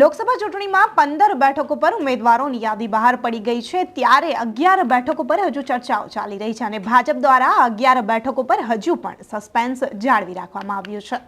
લોકસભા ચૂંટણીમાં પંદર બેઠકો પર ઉમેદવારોની યાદી બહાર પડી ગઈ છે. ત્યારે અગિયાર બેઠકો પર હજુ ચર્ચાઓ ચાલી રહી છે અને ભાજપ દ્વારા અગિયાર બેઠકો પર હજુ પણ સસ્પેન્સ જાળવી રાખવામાં આવ્યું છે.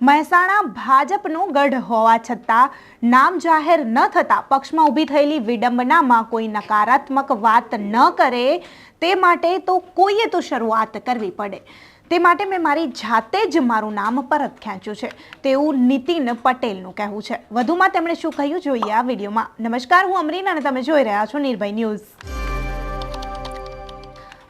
મહેસાણા ભાજપનું ગઢ હોવા છતાં નામ જાહેર ન થતાં પક્ષમાં ઊભી થયેલી વિડંબનામાં કોઈ નકારાત્મક વાત ન કરે તે માટે તો કોઈએ તો શરૂઆત કરવી પડે. તે માટે મેં મારી જાતે જ મારું નામ પરત ખેંચ્યું છે. તેવું નીતિન પટેલનું કહેવું છે. વધુમાં તેમણે શું કહ્યું જોઈએ આ વિડીયોમાં? નમસ્કાર, હું અમરીન અને તમે જોઈ રહ્યા છો નિર્ભય ન્યૂઝ.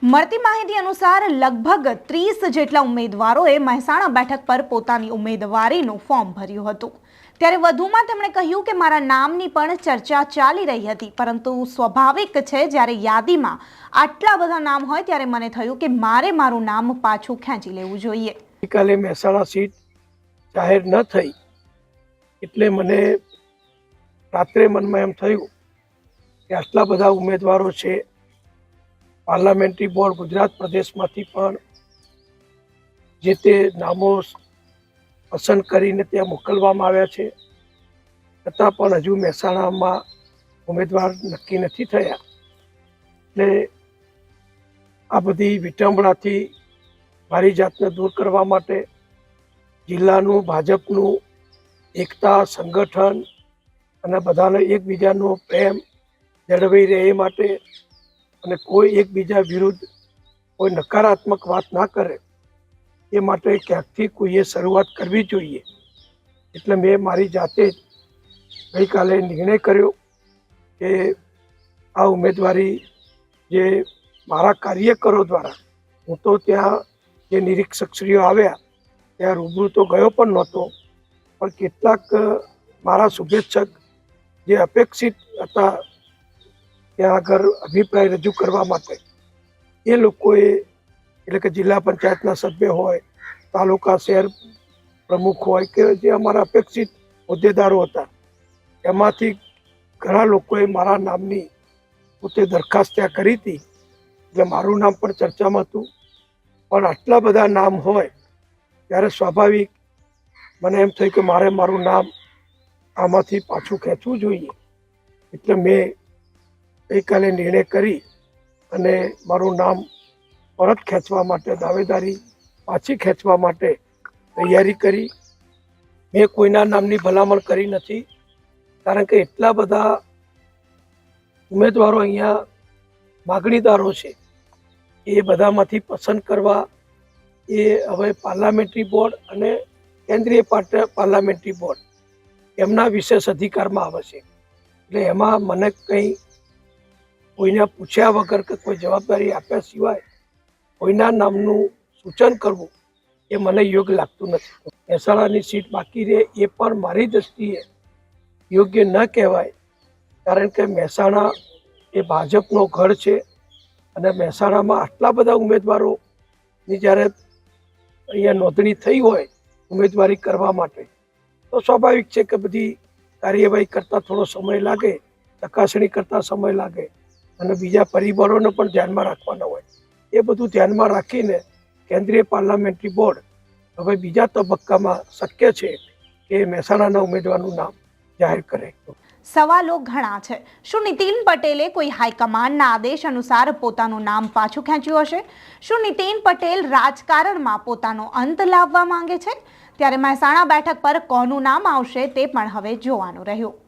મળતી માહિતી અનુસાર લગભગ ત્રીસ જેટલા ઉમેદવારોએ મહેસાણા બેઠક પર પોતાની ઉમેદવારીનું ફોર્મ ભર્યું હતું. ત્યારે વધુમાં તેમણે કહ્યું કે મારા નામની પણ ચર્ચા ચાલી રહી હતી, પરંતુ સ્વાભાવિક છે જ્યારે યાદીમાં આટલા બધા નામ હોય ત્યારે મને થયું કે મારે મારું નામ પાછું ખેંચી લેવું જોઈએ. ગઈકાલે મહેસાણા સીટ જાહેર ન થઈ એટલે મને રાત્રે મનમાં એમ થયું કે આટલા બધા ઉમેદવારો છે પાર્લામેન્ટરી બોર્ડ ગુજરાત પ્રદેશમાંથી પણ જે તે નામો પસંદ કરીને ત્યાં મોકલવામાં આવ્યા છે. છતાં પણ હજુ મહેસાણામાં ઉમેદવાર નક્કી નથી થયા. એટલે આ બધી વિટંબણાથી મારી જાતને દૂર કરવા માટે જિલ્લાનું, ભાજપનું, એકતા, સંગઠન અને બધાને એકબીજાનો પ્રેમ જળવાઈ રહે એ માટે અને કોઈ એકબીજા વિરુદ્ધ કોઈ નકારાત્મક વાત ના કરે, એ માટે ક્યાંકથી કોઈએ શરૂઆત કરવી જોઈએ? એટલે મેં મારી જાતે જ ગઈકાલે નિર્ણય કર્યો કે આ ઉમેદવારી જે મારા કાર્યકરો દ્વારા, હું તો ત્યાં જે નિરીક્ષકશ્રીઓ આવ્યા, ત્યાં રૂબરૂ તો ગયો પણ નહોતો, પણ કેટલાક મારા શુભેચ્છક જે અપેક્ષિત હતા ત્યાં આગળ અભિપ્રાય રજૂ કરવા માટે. એ લોકોએ, એટલે કે જિલ્લા પંચાયતના સભ્ય હોય, તાલુકા શહેર પ્રમુખ હોય કે જે અમારા અપેક્ષિત હોદ્દેદારો હતા, એમાંથી ઘણા લોકોએ મારા નામની પોતે દરખાસ્ત ત્યાં કરી હતી. એટલે મારું નામ પણ ચર્ચામાં હતું. પણ આટલા બધા નામ હોય, ત્યારે સ્વાભાવિક મને એમ થયું કે મારે મારું નામ આમાંથી પાછું ખેંચવું જોઈએ. એટલે મેં ગઈકાલે નિર્ણય કરી અને મારું નામ પરત ખેંચવા માટે, દાવેદારી પાછી ખેંચવા માટે તૈયારી કરી. મેં કોઈના નામની ભલામણ કરી નથી, કારણ કે એટલા બધા ઉમેદવારો અહીંયા માગણીદારો છે. એ બધામાંથી પસંદ કરવા એ હવે પાર્લામેન્ટરી બોર્ડ અને કેન્દ્રીય પાર્ટ- પાર્લામેન્ટરી બોર્ડ એમના વિશેષ અધિકારમાં આવે છે. એટલે એમાં મને કંઈ કોઈને પૂછ્યા વગર કે કોઈ જવાબદારી આપ્યા સિવાય કોઈના નામનું સૂચન કરવું એ મને યોગ્ય લાગતું નથી. મહેસાણાની સીટ બાકી રહે એ પણ મારી દ્રષ્ટિએ યોગ્ય ન કહેવાય. કારણ કે મહેસાણા એ ભાજપનો ઘર છે અને મહેસાણામાં આટલા બધા ઉમેદવારોની જ્યારે અહીંયા નોંધણી થઈ હોય ઉમેદવારી કરવા માટે, તો સ્વાભાવિક છે કે બધી કાર્યવાહી કરતાં થોડો સમય લાગે, ચકાસણી કરતાં સમય લાગે. અને બીજા પરિબળોને પણ ધ્યાનમાં રાખવાના હોય. એ બધું ધ્યાનમાં રાખીને કેન્દ્રીય પાર્લામેન્ટરી બોર્ડ હવે બીજા તબક્કામાં શક્ય છે કે મહેસાણાના ઉમેદવારનું નામ જાહેર કરે. સવાલો ઘણા છે. શું નીતિન પટેલે કોઈ હાઈકમાન્ડના આદેશ અનુસાર પોતાનું નામ પાછું ખેંચ્યું હશે? શું નીતિન પટેલ રાજકારણમાં પોતાનો અંત લાવવા માંગે છે? ત્યારે મહેસાણા બેઠક પર કોનું નામ આવશે તે પણ હવે જોવાનું રહ્યું.